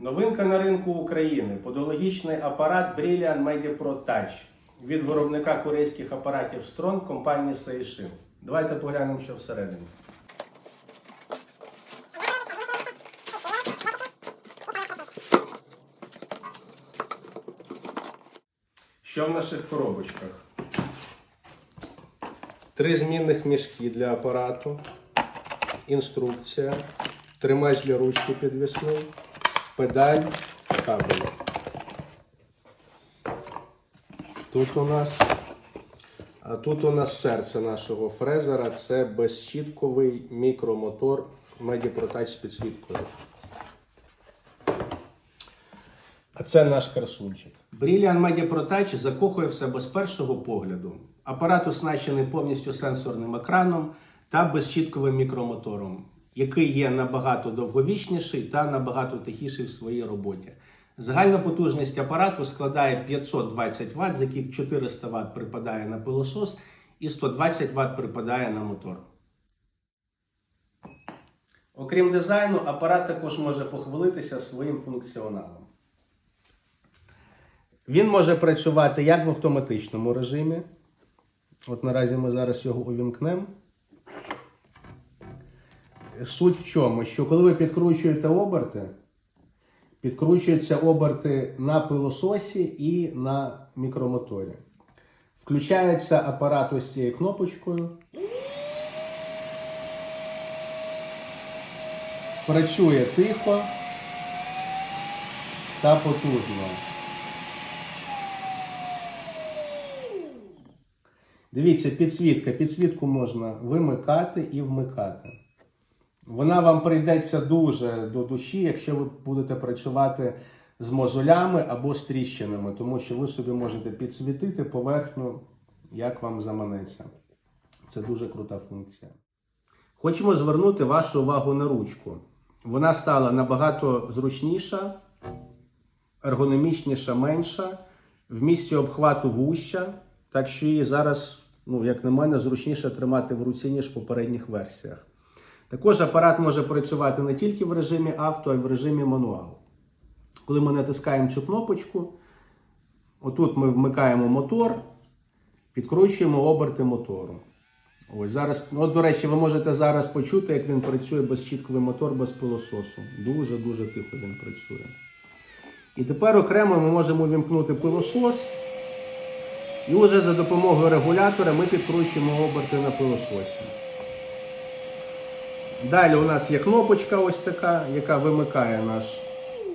Новинка на ринку України подологічний апарат Brilliant MediPro Touch від виробника корейських апаратів Strong компанії Seishin. Давайте поглянемо, що всередині. Що в наших коробочках? Три змінних мішки для апарату, інструкція, тримач для ручки підвісний, педаль, кабель. Тут у нас, а тут у нас серце нашого фрезера. Це безщітковий мікромотор Touch з підсвіткою. А це наш красунчик. Brilliant Media Pro Touch закохує в себе з першого погляду. Апарат оснащений повністю сенсорним екраном та безщітковим мікромотором, який є набагато довговічніший та набагато тихіший в своїй роботі. Загальна потужність апарату складає 520 Вт, з яких 400 Вт припадає на пилосос і 120 Вт припадає на мотор. Окрім дизайну, апарат також може похвалитися своїм функціоналом. Він може працювати як в автоматичному режимі. От наразі ми зараз його увімкнемо. Суть в чому? Що коли ви підкручуєте оберти, підкручуються оберти на пилососі і на мікромоторі. Включається апарат ось цією кнопочкою. Працює тихо та потужно. Дивіться, підсвітка. Підсвітку можна вимикати і вмикати. Вона вам прийдеться дуже до душі, якщо ви будете працювати з мозолями або з тріщинами, тому що ви собі можете підсвітити поверхню, як вам заманеться. Це дуже крута функція. Хочемо звернути вашу увагу на ручку. Вона стала набагато зручніша, ергономічніша, менша, в місці обхвату вуща, так що її зараз, ну, як на мене, зручніше тримати в руці, ніж в попередніх версіях. Також апарат може працювати не тільки в режимі авто, а й в режимі мануал. Коли ми натискаємо цю кнопочку, отут ми вмикаємо мотор, підкручуємо оберти мотору. Ось зараз, ну, от, до речі, ви можете зараз почути, як він працює безщітковий мотор без пилососу. Дуже-дуже тихо він працює. І тепер окремо ми можемо вімкнути пилосос. І вже за допомогою регулятора ми підкручуємо оберти на пилососі. Далі у нас є кнопочка ось така, яка вимикає наш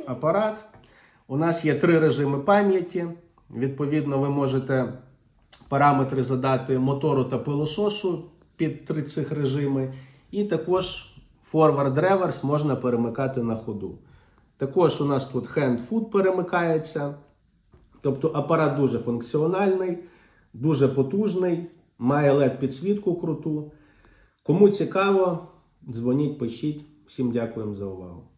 апарат. У нас є три режими пам'яті. Відповідно, ви можете параметри задати мотору та пилососу під три цих режими. І також forward-reverse можна перемикати на ходу. Також у нас тут hand-foot перемикається. Тобто апарат дуже функціональний, дуже потужний, має led підсвітку круту. Кому цікаво, дзвоніть, пишіть. Всім дякуємо за увагу.